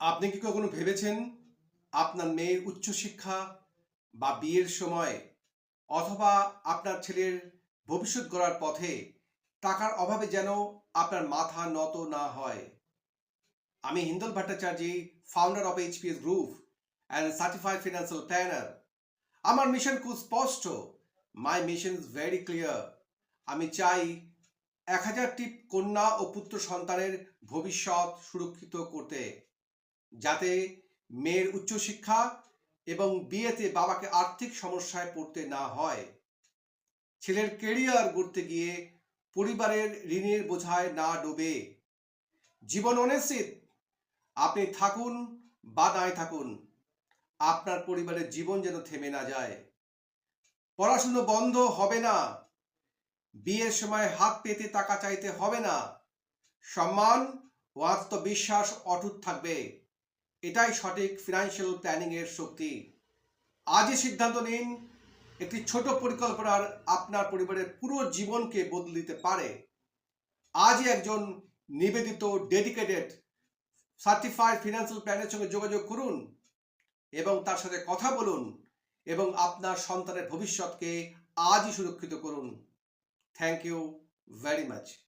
আপনি কি কখনো ভেবেছেন আপনার মেয়ের উচ্চশিক্ষা বা বিয়ের সময় অথবা আপনার ছেলের ভবিষ্যৎ গড়ার পথে টাকার অভাবে যেন আপনার মাথা নত না হয়? আমি Hindol Bhattacharya founder of HPS group and certified financial planner আমার মিশন খুব স্পষ্ট। My mission is very clear আমি চাই এক হাজারটি কন্যা ও পুত্র সন্তানের ভবিষ্যৎ সুরক্ষিত করতে। যাতে মেয়ের উচ্চশিক্ষা এবং বিয়েতে বাবাকে আর্থিক সমস্যায় পড়তে না হয়। ছেলের কেরিয়ার গড়তে গিয়ে পরিবারের ঋণের বোঝায় না ডোবে। জীবন অনিশ্চিত। আপনি থাকুন বা নাই থাকুন, আপনার পরিবারের জীবন যেন থেমে না যায়। পড়াশুনো বন্ধ হবে না। বিয়ের সময় হাত পেতে টাকা চাইতে হবে না। সম্মান ও আত্মবিশ্বাস অটুট থাকবে। এটাই সঠিক ফিনান্সিয়াল প্ল্যানিং এর শক্তি। আজই সিদ্ধান্ত নিন, একটি ছোট পরিকল্পনার আপনার পরিবারের পুরো জীবনকে বদলে দিতে পারে। আজই একজন নিবেদিত ডেডিকেটেড সার্টিফাইড ফিনান্সিয়াল প্ল্যানের সঙ্গে যোগাযোগ করুন এবং তার সাথে কথা বলুন এবং আপনার সন্তানের ভবিষ্যৎকে আজই সুরক্ষিত করুন। Thank you very much